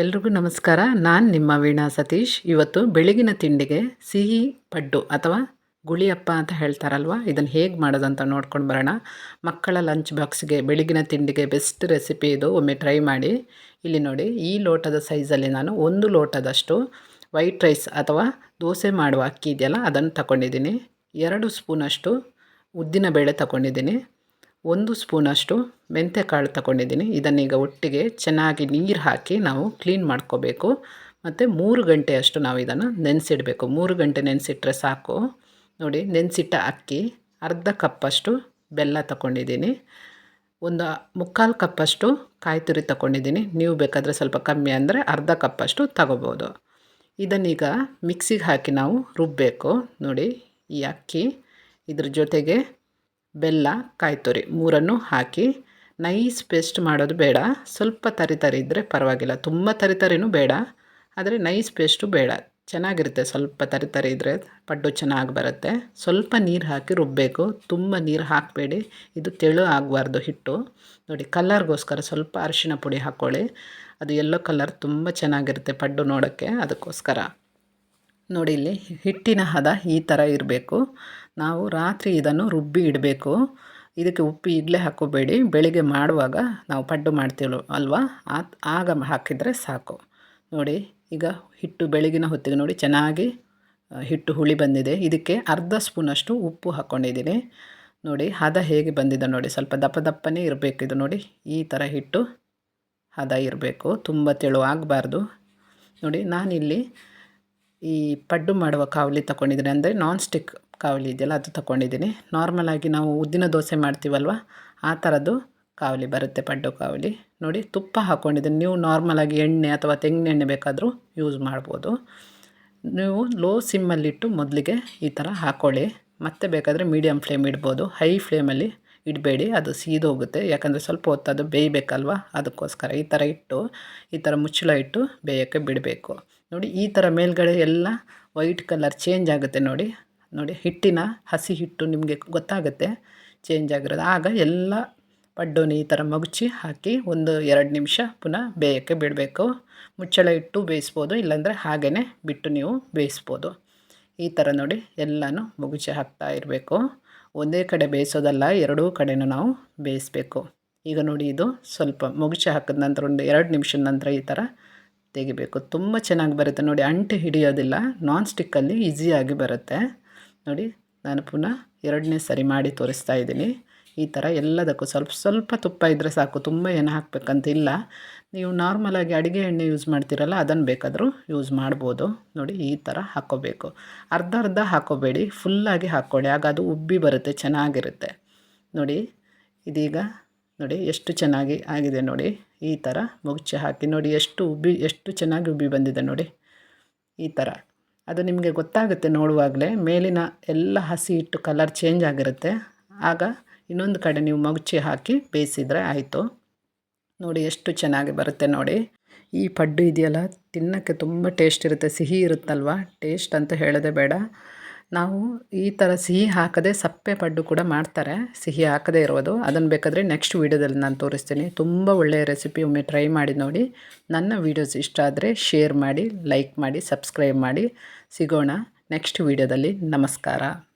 ಎಲ್ರಿಗೂ ನಮಸ್ಕಾರ. ನಾನು ನಿಮ್ಮ ವೀಣಾ ಸತೀಶ್. ಇವತ್ತು ಬೆಳಗಿನ ತಿಂಡಿಗೆ ಸಿಹಿ ಪಡ್ಡು ಅಥವಾ ಗುಳಿಯಪ್ಪ ಅಂತ ಹೇಳ್ತಾರಲ್ವ? ಇದನ್ನು ಹೇಗೆ ಮಾಡೋದಂತ ನೋಡ್ಕೊಂಡು ಬರೋಣ. ಮಕ್ಕಳ ಲಂಚ್ ಬಾಕ್ಸ್ಗೆ ಬೆಳಗಿನ ತಿಂಡಿಗೆ ಬೆಸ್ಟ್ ರೆಸಿಪಿ ಇದು. ಒಮ್ಮೆ ಟ್ರೈ ಮಾಡಿ. ಇಲ್ಲಿ ನೋಡಿ, ಈ ಲೋಟದ ಸೈಜಲ್ಲಿ ನಾನು ಒಂದು ಲೋಟದಷ್ಟು ವೈಟ್ ರೈಸ್ ಅಥವಾ ದೋಸೆ ಮಾಡುವ ಅಕ್ಕಿ ಇದೆಯಲ್ಲ, ಅದನ್ನು ತಗೊಂಡಿದ್ದೀನಿ ಎರಡು ಸ್ಪೂನಷ್ಟು ಉದ್ದಿನ ಬೇಳೆ ತಗೊಂಡಿದ್ದೀನಿ ಒಂದು ಸ್ಪೂನಷ್ಟು ಮೆಂತ್ಯಕಾಳು ತಗೊಂಡಿದ್ದೀನಿ. ಇದನ್ನೀಗ ಒಟ್ಟಿಗೆ ಚೆನ್ನಾಗಿ ನೀರು ಹಾಕಿ ನಾವು ಕ್ಲೀನ್ ಮಾಡ್ಕೋಬೇಕು. ಮತ್ತು ಮೂರು ಗಂಟೆಯಷ್ಟು ನಾವು ಇದನ್ನು ನೆನೆಸಿಡಬೇಕು. ಮೂರು ಗಂಟೆ ನೆನೆಸಿಟ್ರೆ ಸಾಕು. ನೋಡಿ, ನೆನೆಸಿಟ್ಟ ಅಕ್ಕಿ, ಅರ್ಧ ಕಪ್ಪಷ್ಟು ಬೆಲ್ಲ ತಗೊಂಡಿದ್ದೀನಿ. ಒಂದು ಮುಕ್ಕಾಲು ಕಪ್ಪಷ್ಟು ಕಾಯಿ ತುರಿ ತಗೊಂಡಿದ್ದೀನಿ. ನೀವು ಬೇಕಾದರೆ ಸ್ವಲ್ಪ ಕಮ್ಮಿ ಅಂದರೆ ಅರ್ಧ ಕಪ್ಪಷ್ಟು ತಗೋಬೋದು. ಇದನ್ನೀಗ ಮಿಕ್ಸಿಗೆ ಹಾಕಿ ನಾವು ರುಬ್ಬಬೇಕು ನೋಡಿ, ಈ ಅಕ್ಕಿ ಇದ್ರ ಜೊತೆಗೆ ಬೆಲ್ಲ ಕಾಯ್ತುರಿ ಮೂರನ್ನು ಹಾಕಿ ನೈಸ್ ಪೇಸ್ಟ್ ಮಾಡೋದು ಬೇಡ. ಸ್ವಲ್ಪ ತರಿ ತರಿ ಇದ್ದರೆ ಪರವಾಗಿಲ್ಲ. ತುಂಬ ತರಿ ತರಿನೂ ಬೇಡ, ಆದರೆ ನೈಸ್ ಪೇಸ್ಟು ಬೇಡ. ಚೆನ್ನಾಗಿರುತ್ತೆ. ಸ್ವಲ್ಪ ತರಿ ತರಿ ಇದ್ದರೆ ಪಡ್ಡು ಚೆನ್ನಾಗಿ ಬರುತ್ತೆ. ಸ್ವಲ್ಪ ನೀರು ಹಾಕಿ ರುಬ್ಬಬೇಕು ತುಂಬ ನೀರು ಹಾಕಬೇಡಿ. ಇದು ತೆಳು ಆಗಬಾರ್ದು ಹಿಟ್ಟು. ನೋಡಿ ಕಲ್ಲರ್ಗೋಸ್ಕರ ಸ್ವಲ್ಪ ಅರಿಶಿನ ಪುಡಿ ಹಾಕ್ಕೊಳ್ಳಿ ಅದು ಎಲ್ಲೋ ಕಲರ್ ತುಂಬ ಚೆನ್ನಾಗಿರುತ್ತೆ ಪಡ್ಡು ನೋಡೋಕ್ಕೆ. ಅದಕ್ಕೋಸ್ಕರ. ನೋಡಿ, ಇಲ್ಲಿ ಹಿಟ್ಟಿನ ಹದ ಈ ಥರ ಇರಬೇಕು. ನಾವು ರಾತ್ರಿ ಇದನ್ನು ರುಬ್ಬಿ ಇಡಬೇಕು. ಇದಕ್ಕೆ ಉಪ್ಪು ಈಗಲೇ ಹಾಕೋಬೇಡಿ. ಬೆಳಿಗ್ಗೆ ಮಾಡುವಾಗ ನಾವು ಪಡ್ಡು ಮಾಡ್ತೀವಿ ಅಲ್ವಾ? ಆಗ ಹಾಕಿದರೆ ಸಾಕು. ನೋಡಿ, ಈಗ ಹಿಟ್ಟು ಬೆಳಗಿನ ಹೊತ್ತಿಗೆ ನೋಡಿ ಚೆನ್ನಾಗಿ ಹಿಟ್ಟು ಹುಳಿ ಬಂದಿದೆ. ಇದಕ್ಕೆ ಅರ್ಧ ಸ್ಪೂನಷ್ಟು ಉಪ್ಪು ಹಾಕ್ಕೊಂಡಿದ್ದೀನಿ ನೋಡಿ, ಹದ ಹೇಗೆ ಬಂದಿದೆ ನೋಡಿ. ಸ್ವಲ್ಪ ದಪ್ಪ ದಪ್ಪನೇ ಇರಬೇಕು ಇದು ನೋಡಿ. ಈ ಥರ ಹಿಟ್ಟು ಹದ ಇರಬೇಕು. ತುಂಬ ತೆಳು ಆಗಬಾರ್ದು. ನೋಡಿ, ನಾನಿಲ್ಲಿ ಈ ಪಡ್ಡು ಮಾಡುವ ಕಾವಲಿ ತಗೊಂಡಿದ್ದೀನಿ. ಅಂದರೆ ನಾನ್ ಸ್ಟಿಕ್ ಕಾವಲಿ ಇದೆಯಲ್ಲ, ಅದು ತಗೊಂಡಿದ್ದೀನಿ ನಾರ್ಮಲಾಗಿ ನಾವು ಉದ್ದಿನ ದೋಸೆ ಮಾಡ್ತೀವಲ್ವ, ಆ ಥರದ್ದು ಕಾವಲಿ ಬರುತ್ತೆ, ಪಡ್ಡು ಕಾವಲಿ. ನೋಡಿ, ತುಪ್ಪ ಹಾಕ್ಕೊಂಡಿದ್ದೀನಿ ನೀವು ನಾರ್ಮಲಾಗಿ ಎಣ್ಣೆ ಅಥವಾ ತೆಂಗಿನ ಎಣ್ಣೆ ಬೇಕಾದರೂ ಯೂಸ್ ಮಾಡ್ಬೋದು. ನೀವು ಲೋ ಸಿಮ್ಮಲ್ಲಿಟ್ಟು ಮೊದಲಿಗೆ ಈ ಥರ ಹಾಕ್ಕೊಳ್ಳಿ ಮತ್ತೆ ಬೇಕಾದರೆ ಮೀಡಿಯಮ್ ಫ್ಲೇಮ್ ಇಡ್ಬೋದು. ಹೈ ಫ್ಲೇಮಲ್ಲಿ ಇಡಬೇಡಿ, ಅದು ಸೀದೋಗುತ್ತೆ ಯಾಕಂದರೆ ಸ್ವಲ್ಪ ಹೊತ್ತು ಅದು ಬೇಯಬೇಕಲ್ವ, ಅದಕ್ಕೋಸ್ಕರ. ಈ ಥರ ಇಟ್ಟು, ಈ ಥರ ಮುಚ್ಚಳ ಇಟ್ಟು ಬೇಯೋಕ್ಕೆ ಬಿಡಬೇಕು. ನೋಡಿ, ಈ ಥರ ಮೇಲ್ಗಡೆ ಎಲ್ಲ ವೈಟ್ ಕಲರ್ ಚೇಂಜ್ ಆಗುತ್ತೆ ನೋಡಿ. ನೋಡಿ, ಹಿಟ್ಟಿನ ಹಸಿ ಹಿಟ್ಟು ನಿಮಗೆ ಗೊತ್ತಾಗುತ್ತೆ ಚೇಂಜ್ ಆಗಿರೋದು. ಆಗ ಎಲ್ಲ ಪಡ್ಡೋನಿ ಈ ಥರ ಮಗುಚಿ ಹಾಕಿ ಒಂದು ಎರಡು ನಿಮಿಷ ಪುನಃ ಬೇಯಕ್ಕೆ ಬಿಡಬೇಕು. ಮುಚ್ಚಳ ಇಟ್ಟು ಬೇಯಿಸ್ಬೋದು, ಇಲ್ಲಾಂದರೆ ಹಾಗೇ ಬಿಟ್ಟು ನೀವು ಬೇಯಿಸ್ಬೋದು. ಈ ಥರ ನೋಡಿ ಎಲ್ಲನೂ ಮಗುಚಿ ಹಾಕ್ತಾ ಇರಬೇಕು. ಒಂದೇ ಕಡೆ ಬೇಯಿಸೋದಲ್ಲ, ಎರಡೂ ಕಡೆಯೂ ನಾವು ಬೇಯಿಸಬೇಕು. ಈಗ ನೋಡಿ ಇದು ಸ್ವಲ್ಪ ಮಗುಚಿ ಹಾಕಿದ ನಂತರ ಒಂದು ಎರಡು ನಿಮಿಷದ ನಂತರ ಈ ಥರ ತೆಗಿಬೇಕು. ತುಂಬ ಚೆನ್ನಾಗಿ ಬರುತ್ತೆ ನೋಡಿ, ಅಂಟು ಹಿಡಿಯೋದಿಲ್ಲ ನಾನ್ ಸ್ಟಿಕ್ಕಲ್ಲಿ ಈಸಿಯಾಗಿ ಬರುತ್ತೆ. ನೋಡಿ, ನಾನು ಪುನಃ ಎರಡನೇ ಸರಿ ಮಾಡಿ ತೋರಿಸ್ತಾ ಇದ್ದೀನಿ. ಈ ಥರ ಎಲ್ಲದಕ್ಕೂ ಸ್ವಲ್ಪ ಸ್ವಲ್ಪ ತುಪ್ಪ ಇದ್ದರೆ ಸಾಕು, ತುಂಬ ಏನು ಹಾಕಬೇಕಂತ ಇಲ್ಲ. ನೀವು ನಾರ್ಮಲಾಗಿ ಅಡುಗೆ ಎಣ್ಣೆ ಯೂಸ್ ಮಾಡ್ತೀರಲ್ಲ ಅದನ್ನು ಬೇಕಾದರೂ ಯೂಸ್ ಮಾಡ್ಬೋದು. ನೋಡಿ, ಈ ಥರ ಹಾಕ್ಕೋಬೇಕು ಅರ್ಧ ಅರ್ಧ ಹಾಕ್ಕೋಬೇಡಿ ಫುಲ್ಲಾಗಿ ಹಾಕ್ಕೊಳ್ಳಿ, ಆಗ ಅದು ಉಬ್ಬಿ ಬರುತ್ತೆ, ಚೆನ್ನಾಗಿರುತ್ತೆ. ನೋಡಿ, ಇದೀಗ ನೋಡಿ ಎಷ್ಟು ಚೆನ್ನಾಗಿ ಆಗಿದೆ ನೋಡಿ. ಈ ಥರ ಮುಗುಚಿ ಹಾಕಿ ನೋಡಿ, ಎಷ್ಟು ಉಬ್ಬಿ, ಎಷ್ಟು ಚೆನ್ನಾಗಿ ಉಬ್ಬಿ ಬಂದಿದೆ ನೋಡಿ. ಈ ಥರ. ಅದು ನಿಮಗೆ ಗೊತ್ತಾಗುತ್ತೆ ನೋಡುವಾಗಲೇ. ಮೇಲಿನ ಎಲ್ಲ ಹಸಿ ಹಿಟ್ಟು ಕಲರ್ ಚೇಂಜ್ ಆಗಿರುತ್ತೆ. ಆಗ ಇನ್ನೊಂದು ಕಡೆ ನೀವು ಮಗುಚಿ ಹಾಕಿ ಬೇಯಿಸಿದರೆ ಆಯಿತು. ನೋಡಿ ಎಷ್ಟು ಚೆನ್ನಾಗಿ ಬರುತ್ತೆ ನೋಡಿ. ಈ ಪಡ್ಡು ಇದೆಯಲ್ಲ, ತಿನ್ನೋಕ್ಕೆ ತುಂಬ ಟೇಸ್ಟ್ ಇರುತ್ತೆ. ಸಿಹಿ ಇರುತ್ತಲ್ವ? ಟೇಸ್ಟ್ ಅಂತ ಹೇಳೋದೇ ಬೇಡ. ನಾವು ಈ ಥರ ಸಿಹಿ ಹಾಕದೆ ಸಪ್ಪೆ ಪಡ್ಡು ಕೂಡ ಮಾಡ್ತಾರೆ. ಸಿಹಿ ಹಾಕದೇ ಇರೋದು. ಅದನ್ನು ಬೇಕಾದರೆ ನೆಕ್ಸ್ಟ್ ವೀಡಿಯೋದಲ್ಲಿ ನಾನು ತೋರಿಸ್ತೀನಿ. ತುಂಬ ಒಳ್ಳೆಯ ರೆಸಿಪಿ ಒಮ್ಮೆ ಟ್ರೈ ಮಾಡಿ ನೋಡಿ. ನನ್ನ ವೀಡಿಯೋಸ್ ಇಷ್ಟ ಆದರೆ ಶೇರ್ ಮಾಡಿ ಲೈಕ್ ಮಾಡಿ ಸಬ್ಸ್ಕ್ರೈಬ್ ಮಾಡಿ. ಸಿಗೋಣ ನೆಕ್ಸ್ಟ್ ವೀಡಿಯೋದಲ್ಲಿ. ನಮಸ್ಕಾರ.